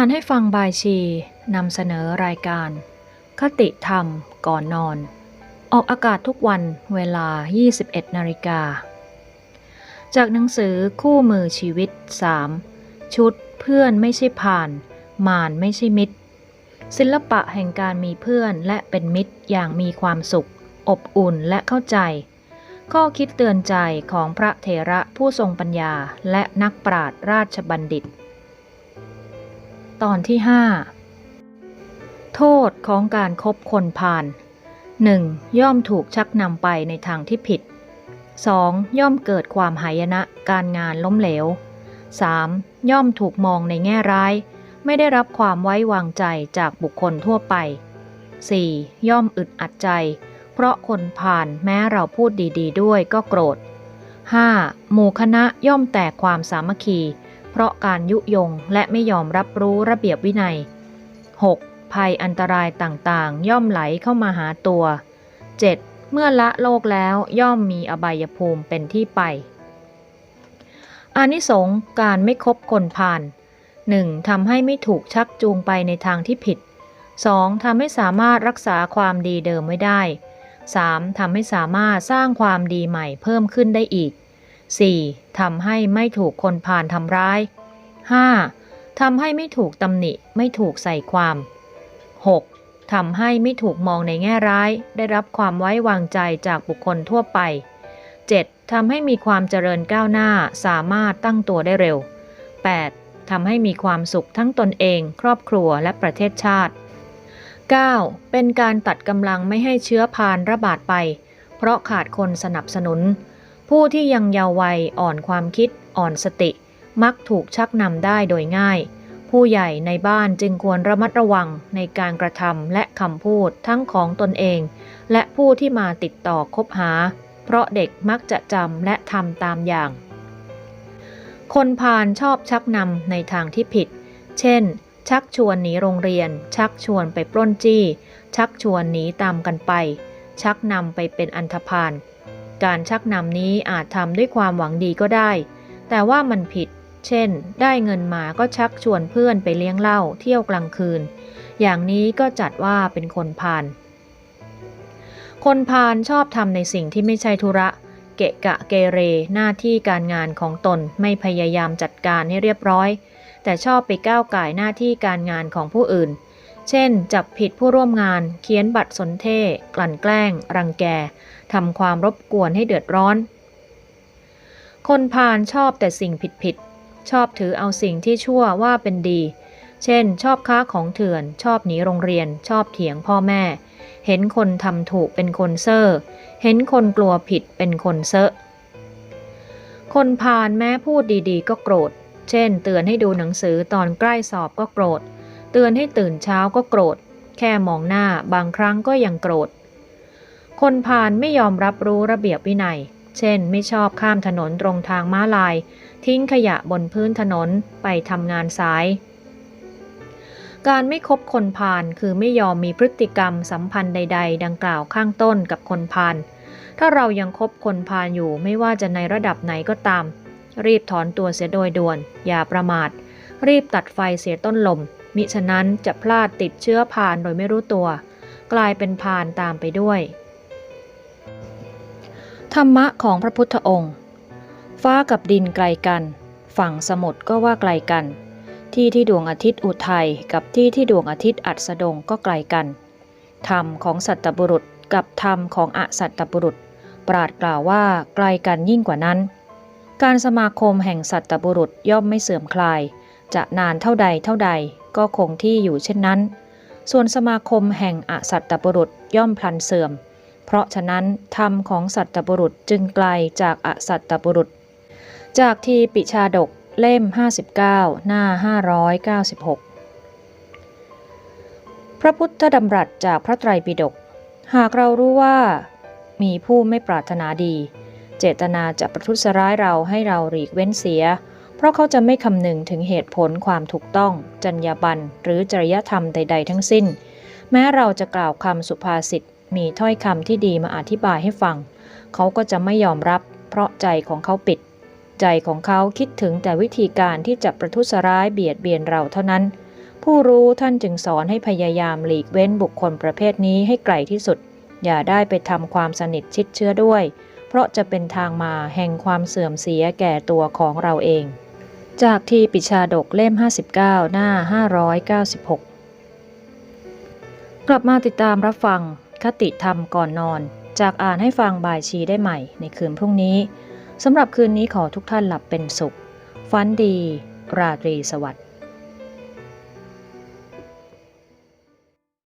อ่านให้ฟังบายชีนำเสนอรายการ คติธรรมก่อนนอน ออกอากาศทุกวันเวลา 21นาฬิกา จากหนังสือคู่มือชีวิต 3 ชุดเพื่อนไม่ใช่ผ่าน มารไม่ใช่มิตร ศิลปะแห่งการมีเพื่อนและเป็นมิตรอย่างมีความสุข อบอุ่นและเข้าใจ ข้อคิดเตือนใจของพระเถระผู้ทรงปัญญาและนักปราชญ์ราชบัณฑิต ตอนที่5โทษของการครบคนพาล 1. ย่อมถูกชักนำไปในทางที่ผิด 2. ย่อมเกิดความหายนะการงานล้มเหลว 3. ย่อมถูกมองในแง่ร้าย ไม่ได้รับความไว้วางใจจากบุคคลทั่วไป 4. ย่อมอึดอัดใจ เพราะคนผ่านแม้เราพูดดี ๆด้วยก็โกรธ 5. หมู่คณะย่อมแตกความสามัคคี เพราะการยุยงและไม่ยอมรับรู้ระเบียบวินัย 6. ภัยอันตรายต่างๆ ย่อมไหลเข้ามาหาตัว 7. เมื่อละโลกแล้วย่อมมีอบายภูมิเป็นที่ไป อานิสงส์การไม่คบคนพาล 1. ทำให้ไม่ถูกชักจูงไปในทางที่ผิด 2. ทำให้สามารถรักษาความดีเดิมไว้ได้ 3. ทำให้สามารถสร้างความดีใหม่เพิ่มขึ้นได้อีก 4. ทำให้ไม่ถูกคนพาลทำร้าย 5. ทำให้ไม่ถูกตำหนิ ไม่ถูกใส่ความ 6. ทำให้ไม่ถูกมองในแง่ร้าย ได้รับความไว้วางใจจากบุคคลทั่วไป 7. ทำให้มีความเจริญก้าวหน้าสามารถตั้งตัวได้เร็ว 8. ทำให้มีความสุขทั้งตนเอง ครอบครัวและประเทศชาติ 9. เป็นการตัดกำลังไม่ให้เชื้อพานระบาดไป เพราะขาดคนสนับสนุน ผู้ที่ยังเยาว์วัยอ่อนความคิดอ่อนสติ มักถูกชักนำได้โดยง่าย ผู้ใหญ่ในบ้านจึงควรระมัดระวังในการกระทำและคำพูดทั้งของตนเอง และผู้ที่มาติดต่อคบหา เพราะเด็กมักจะจำและทำตามอย่าง คนพาลชอบชักนำในทางที่ผิด เช่น ชักชวนหนีโรงเรียน ชักชวนไปปล้นจี้ ชักชวนหนีตามกันไป ชักนำไปเป็นอันธพาล การชักนำนี้อาจทำด้วยความหวังดีก็ได้ แต่ว่ามันผิด เช่น ได้เงินมาก็ชักชวนเพื่อนไปเลี้ยงเหล้าเที่ยวกลางคืน อย่างนี้ก็จัดว่าเป็นคนพาลคนพาลชอบทำในสิ่งที่ไม่ใช่ธุระ เกะกะเกเรหน้าที่การงานของตนไม่พยายามจัดการให้เรียบร้อย แต่ชอบไปก้าวไก่หน้าที่การงานของผู้อื่น เช่น จับผิดผู้ร่วมงาน เขียนบัตรสนเทกลั่นแกล้ง รังแก ทำความรบกวนให้เดือดร้อน คนพาลชอบแต่สิ่งผิดๆ ชอบถือเอาสิ่งที่ชั่วว่าเป็นดี เช่น ชอบค้าของเถื่อน ชอบหนีโรงเรียน ชอบเถียงพ่อแม่ เห็นคนทำถูกเป็นคนเซ่อ เห็นคนกลัวผิดเป็นคนเซอะคนพาลแม้พูดดีๆ ก็โกรธ เช่น เตือนให้ดูหนังสือตอนใกล้สอบก็โกรธ เตือนให้ตื่นเช้าก็โกรธ แค่มองหน้าบางครั้งก็ยังโกรธ คนพาลไม่ยอมรับรู้ระเบียบวินัย เช่น ไม่ชอบข้ามถนนตรงทางม้าลาย ทิ้งขยะบนพื้นถนนไปทำงานสาย การไม่คบคนพาลคือไม่ยอมมีพฤติกรรมสัมพันธ์ใด ๆ ดังกล่าวข้างต้นกับคนพาลถ้าเรายังคบคนพาลอยู่ไม่ว่าจะในระดับไหนก็ตาม รีบถอนตัวเสียโดยด่วน อย่าประมาท รีบตัดไฟเสียต้นลม มิฉะนั้นจะพลาดติดเชื้อพาลโดยไม่รู้ตัว กลายเป็นพาลตามไปด้วย ธรรมะของพระพุทธองค์ ฟ้ากับดินไกลกัน ฝั่งสมุทรก็ว่าไกลกัน ที่ที่ดวงอาทิตย์อุทัยกับที่ที่ดวงอาทิตย์อัสดงก็ไกลกัน ธรรมของสัตบุรุษกับธรรมของอสัตบุรุษ ปราดกล่าวว่าไกลกันยิ่งกว่านั้น การสมาคมแห่งสัตบุรุษย่อมไม่เสื่อมคลาย จะนานเท่าใดเท่าใด ก็คงที่อยู่เช่นนั้น ส่วนสมาคมแห่งอสัตตบุรุษย่อมพลันเสื่อม เพราะฉะนั้นธรรมของสัตตบุรุษจึงไกลจากอสัตบุรุษ จากทีปิชาดกเล่ม 59 หน้า 596 พระพุทธดำรัสจากพระไตรปิฎกหากเรารู้ว่า มีผู้ไม่ปรารถนาดี เจตนาจะประทุษร้ายเราให้เราหลีกเว้นเสีย เพราะเขาจะไม่คำนึงถึงเหตุผลความถูกต้อง จรรยาบรรณหรือจริยธรรมใด ๆ ทั้งสิ้น แม้เราจะกล่าวคำสุภาษิตมีถ้อยคำที่ดีมาอธิบายให้ฟัง เขาก็จะไม่ยอมรับ เพราะใจของเขาปิด ใจของเขาคิดถึงแต่วิธีการที่จะประทุษร้ายเบียดเบียนเราเท่านั้น ผู้รู้ท่านจึงสอนให้พยายามหลีกเว้นบุคคลประเภทนี้ให้ไกลที่สุด อย่าได้ไปทำความสนิทชิดเชื้อด้วย เพราะจะเป็นทางมาแห่งความเสื่อมเสียแก่ตัวของเราเอง จากทีปิชาดกเล่ม 59 หน้า 596 กลับมาติดตามรับฟังคติธรรมก่อนนอน จากอ่านให้ฟังบายชีได้ใหม่ในคืนพรุ่งนี้สำหรับคืนนี้ขอทุกท่านหลับเป็นสุข ฝันดี ราตรีสวัสดิ์